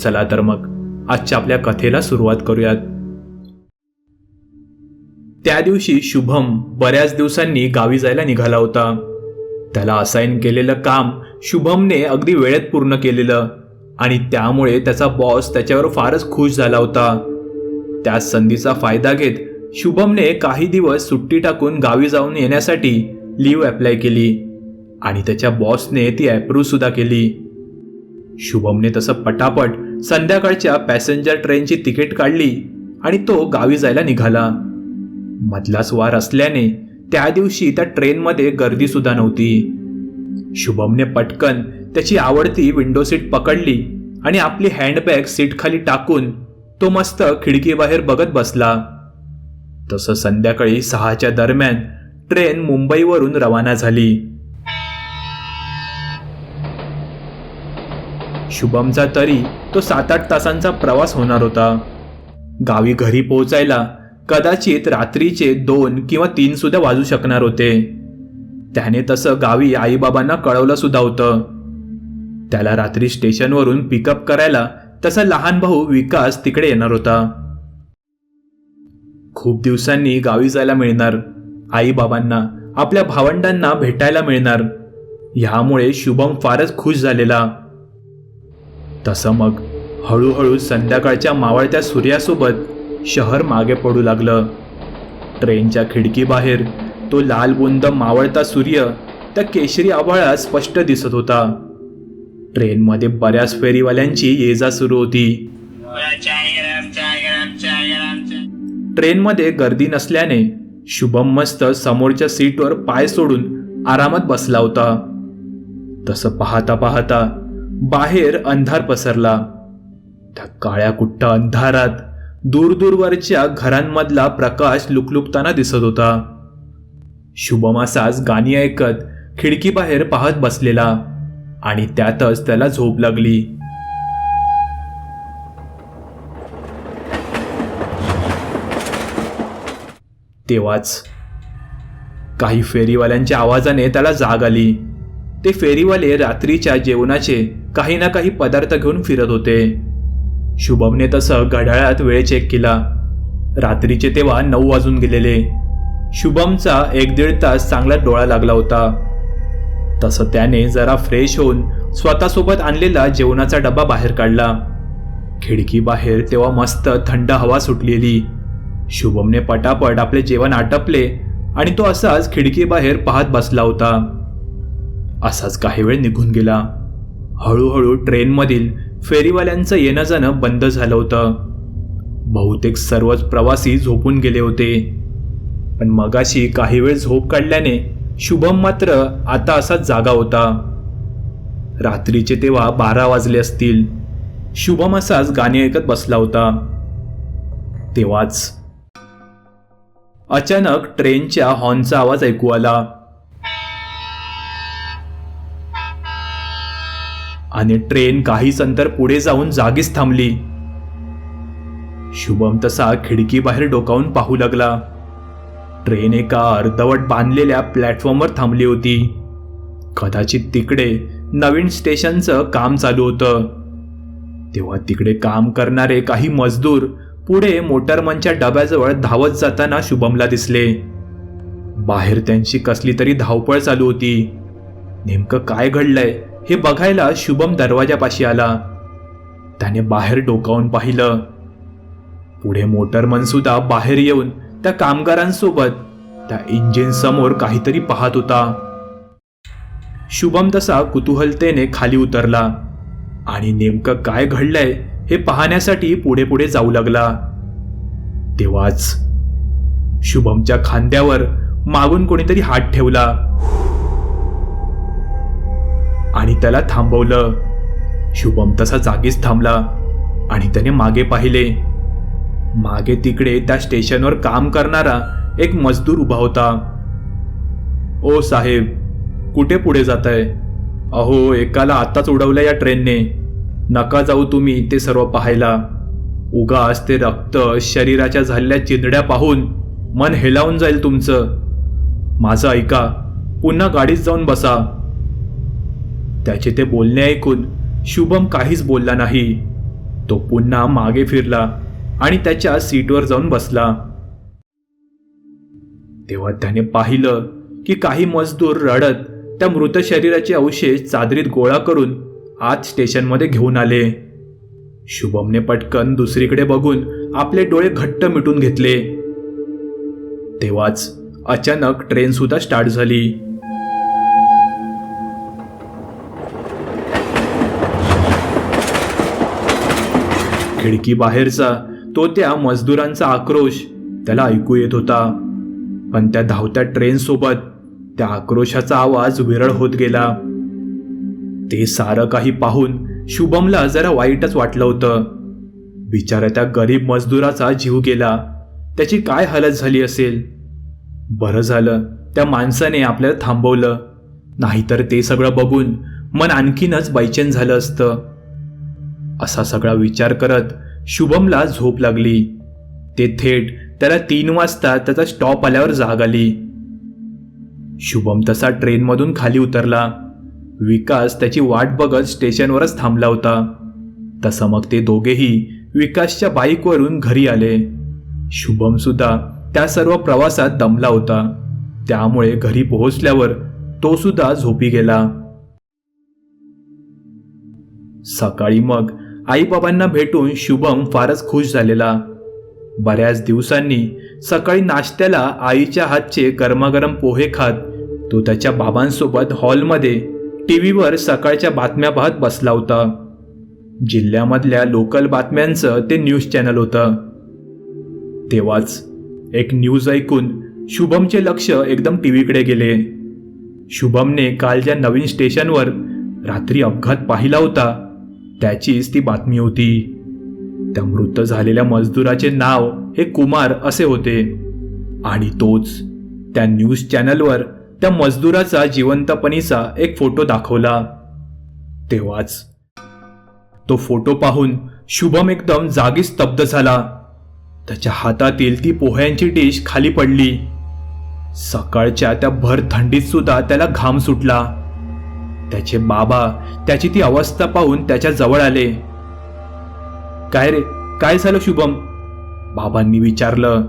चला तर मग आजच्या आपल्या कथेला सुरुवात करूयात. त्या दिवशी शुभम बऱ्याच दिवसांनी गावी जायला निघाला होता. त्याला असाइन केलेलं काम शुभमने अगदी वेळेत पूर्ण केलेलं आणि त्यामुळे त्याचा बॉस त्याच्यावर फारच खुश झाला होता. त्या संधीचा फायदा घेत शुभमने काही दिवस सुट्टी टाकून गावी जाऊन येण्यासाठी लीव अप्लाय केली आणि त्याच्या बॉसने ती अप्रूव्ह सुद्धा केली. शुभमने तसं पटापट संध्याकाळच्या पॅसेंजर ट्रेनची तिकीट काढली आणि तो गावी जायला निघाला. मधलाच वार असल्याने त्या दिवशी त्या ट्रेनमध्ये गर्दी सुद्धा नव्हती. शुभमने पटकन त्याची आवडती विंडो सीट पकडली आणि आपली हँडबॅग सीट खाली टाकून तो मस्त खिडकीबाहेर बघत बसला. तसं संध्याकाळी सहाच्या दरम्यान ट्रेन मुंबईवरून रवाना झाली. शुभमचा तरी तो सात आठ तासांचा प्रवास होणार होता. गावी घरी पोहोचायला कदाचित रात्रीचे दोन किंवा तीन सुद्धा वाजू शकणार होते. त्याने तसं गावी आईबाबांना कळवलं सुद्धा होतं. त्याला रात्री स्टेशनवरून पिकअप करायला तसा लहान भाऊ विकास तिकडे येणार होता. खूप दिवसांनी गावी जायला मिळणार. आईबाबांना आपल्या भावंडांना भेटायला मिळणार. ह्यामुळे शुभम फारच खुश झालेला. तसं मग. हळूहळू संध्याकाळच्या मावळत्या सूर्यासोबत शहर मागे पडू लागलं. ट्रेनच्या खिडकीबाहेर तो लाल बुंद मावळता सूर्य त्या केशरी आभाळात स्पष्ट दिसत होता. ट्रेनमध्ये बऱ्याच फेरीवाल्यांची ये जा सुरू होती. ट्रेनमध्ये गर्दी नसल्याने शुभम मस्त समोरच्या सीटवर पाय सोडून आरामात बसला होता. तसं पाहता पाहता बाहेर अंधार पसरला. त्या काळ्या कुट्ट अंधारात दूरदूरवरच्या घरांमधला प्रकाश लुकलुकताना दिसत होता. शुभम असाच गाणी ऐकत खिडकीबाहेर पाहत बसलेला आणि त्यातच त्याला झोप लागली. तेव्हाच काही फेरीवाल्यांच्या आवाजाने त्याला जाग आली. ते फेरीवाले रात्रीच्या जेवणाचे काही ना काही पदार्थ घेऊन फिरत होते. शुभमने तसं घड्याळात वेळ चेक केला. रात्रीचे तेव्हा नऊ वाजून गेलेले. शुभमचा एक दीड तास चांगला डोळा लागला होता. तसं त्याने जरा फ्रेश होऊन स्वतःसोबत आणलेला जेवणाचा डबा बाहेर काढला. खिडकी बाहेर तेव्हा मस्त थंड हवा सुटलेली. शुभमने पटापट आपले जेवण आटपले आणि तो असाच खिडकीबाहेर पाहत बसला होता. असाच काही वेळ निघून गेला. हळूहळू ट्रेनमधील फेरीवाल्यांचं येणं जाणं बंद झालं होतं. बहुतेक सर्वच प्रवासी झोपून गेले होते. पण मगाशी काही वेळ झोप काढल्याने शुभम मात्र आता असाच जागा होता. रात्रीचे तेव्हा बारा वाजले असतील. शुभम असाच गाणी ऐकत बसला होता. तेव्हाच अचानक ट्रेनच्या हॉर्नचा आवाज ऐकू आला. आणि ट्रेन काहीच अंतर पुढे जाऊन जागीच थांबली. शुभम तसा खिडकीबाहेर डोकावून पाहू लागला. ट्रेन एका अर्धवट बांधलेल्या प्लॅटफॉर्मवर थांबली होती. कदाचित तिकडे नवीन स्टेशनचं काम चालू होतं. तेव्हा तिकडे काम करणारे काही मजदूर पुढे मोटरमनच्या डब्याजवळ धावत जाताना शुभमला दिसले. बाहेर त्यांची कसली तरी धावपळ चालू होती. नेमकं काय घडलंय? हे बघायला शुभम दरवाजापाशी आला. त्याने बाहेर डोकावून पाहिलं. पुढे मोटरमन सुद्धा बाहेर येऊन त्या कामगारांसोबत त्या इंजिन समोर काहीतरी पाहत होता. शुभम तसा कुतूहलतेने खाली उतरला आणि नेमकं काय घडलंय हे पाहण्यासाठी पुढे पुढे जाऊ लागला. तेव्हाच शुभमच्या खांद्यावर मागून कोणीतरी हात ठेवला. आणि त्याला थांबवलं. शुभम तसा जागीच थांबला आणि त्याने मागे पाहिले. मागे तिकडे त्या स्टेशनवर काम करणारा एक मजदूर उभा होता. ओ साहेब कुठे पुढे जात आहे अहो एकाला आत्ताच उडवलं या ट्रेनने. नका जाऊ तुम्ही ते सर्व पाहायला. उगाच ते रक्त शरीराच्या झालेल्या चिंधड्या पाहून मन हेलावून जाईल तुमचं. माझं ऐका पुन्हा गाडीत जाऊन बसा. त्याचे ते बोलणे ऐकून शुभम काहीच बोलला नाही. तो पुन्हा मागे फिरला आणि त्याच्या सीटवर जाऊन बसला. तेव्हा त्याने पाहिलं की काही मजदूर रडत त्या मृत शरीराचे अवशेष चादरीत गोळा करून आत स्टेशनमध्ये घेऊन आले. शुभमने पटकन दुसरीकडे बघून आपले डोळे घट्ट मिटून घेतले. तेव्हाच अचानक ट्रेन सुद्धा स्टार्ट झाली. खिडकी बाहेरचा तो त्या मजदूरांचा आक्रोश त्याला ऐकू येत होता. पण त्या धावत्या ट्रेनसोबत त्या आक्रोशाचा आवाज विरळ होत गेला. ते सारं काही पाहून शुभमला जरा वाईटच वाटलं होतं. बिचारा त्या गरीब मजदुराचा जीव गेला. त्याची काय हालत झाली असेल? बरं झालं त्या माणसाने आपल्याला थांबवलं. नाहीतर ते सगळं बघून मन आणखीनच बैचेन झालं असतं. असा सगळा विचार करत शुभमला झोप लागली. ते थेट त्याला तीन वाजता त्याचा स्टॉप आल्यावर जाग आली. शुभम तसा ट्रेनमधून खाली उतरला. विकास त्याची वाट बघत स्टेशनवरच थांबला होता. तसं मग ते दोघेही विकासच्या बाईकवरून घरी आले. शुभम सुद्धा त्या सर्व प्रवासात दमला होता. त्यामुळे घरी पोहोचल्यावर तो सुद्धा झोपी गेला. सकाळी मग आईबाबांना भेटून शुभम फारच खुश झालेला. बऱ्याच दिवसांनी सकाळी नाश्त्याला आईच्या हातचे गरमागरम पोहे खात तो त्याच्या बाबांसोबत हॉलमध्ये टी व्हीवर सकाळच्या बातम्या पाहत बसला होता. जिल्ह्यामधल्या लोकल बातम्यांचं ते न्यूज चॅनल होतं. तेव्हाच एक न्यूज ऐकून शुभमचे लक्ष एकदम टी व्हीकडे गेले. शुभमने काल ज्या नवीन स्टेशनवर रात्री अपघात पाहिला होता त्याचीच ती बातमी होती. त्या मृत झालेल्या मजदुराचे नाव हे कुमार असे होते. आणि तोच त्या न्यूज चॅनलवर त्या मजदुराचा जिवंतपणीचा एक फोटो दाखवला. तेव्हाच तो फोटो पाहून शुभम एकदम जागी स्तब्ध झाला. त्याच्या हातातील ती पोह्यांची डिश खाली पडली. सकाळच्या त्या भर थंडीत सुद्धा त्याला घाम सुटला. त्याचे बाबा त्याची ती अवस्था पाहून त्याच्याजवळ आले. काय रे? काय झालं शुभम? बाबांनी विचारलं.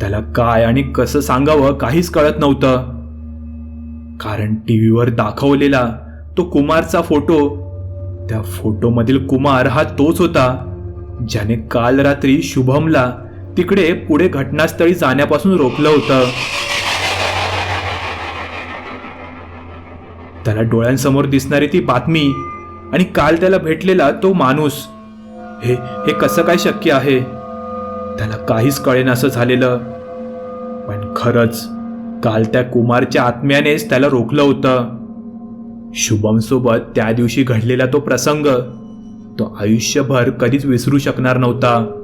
त्याला काय आणि कसं सांगावं काहीच कळत नव्हतं. कारण टीव्हीवर दाखवलेला तो कुमारचा फोटो त्या फोटोमधील कुमार हा तोच होता ज्याने काल रात्री शुभमला तिकडे पुढे घटनास्थळी जाण्यापासून रोखलं होतं. त्याला डोळ्यांसमोर दिसणारी ती बातमी आणि काल त्याला भेटलेला तो माणूस. हे हे कसं काय शक्य आहे? त्याला काहीच कळेन असं झालेलं. पण खरंच काल त्या कुमारच्या आत्म्यानेच त्याला रोखलं होतं. शुभमसोबत त्या दिवशी घडलेला तो प्रसंग तो आयुष्यभर कधीच विसरू शकणार नव्हता.